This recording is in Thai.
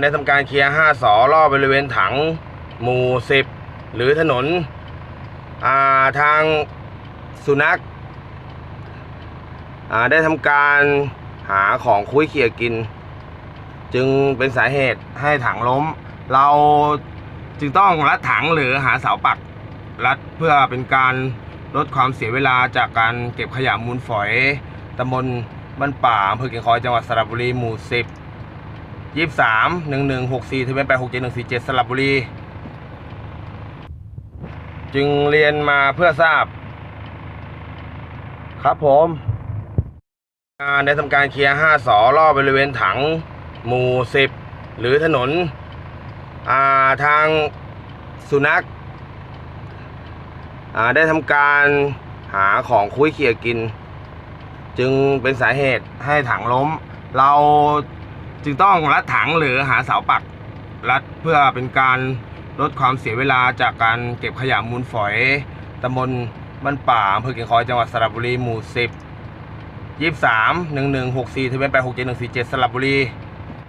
ได้ทำการเคลียร์5สอรอบบริเวณถังหมู่ 10 หรือถนนาทางสุนัขได้ทำการหาของคุ้ยเขี่ยกิน จึงเป็นสาเหตุให้ถังล้ม เราจึงต้องรัดถังหรือหาเสาปัก รัดเพื่อเป็นการลดความเสียเวลาจากการเก็บขยะมูลฝอยตำบลบ้านป่าอำเภอเกียงคอยจังหวัดสระบุรีหมู่ 10 ยี่สามหนึ่งหนึ่งหกสี่ทะเบียนแปดหกเจ็ดหนึ่งสี่เจ็ดสระบุรี จึงเรียนมาเพื่อทราบ ครับผมการได้ทำการเคลียร์ห้าสอรอบบริเวณถัง หมู่สิบหรือถนนาทางสุนัขได้ทำการหาของคุยเขี่ยกิน จึงเป็นสาเหตุให้ถังล้ม เรา จึงต้องรัดถังหรือหาเสาปัก รัดเพื่อเป็นการลดความเสียเวลาจากการเก็บขยะมูลฝอยตำบลบ้านป่าอำเภอเกียงคอยจังหวัดสระบุรีหมู่ 10 23 1164ทะเบียนแปดหกเจ็ดหนึ่งสี่เจ็ดสระบุรี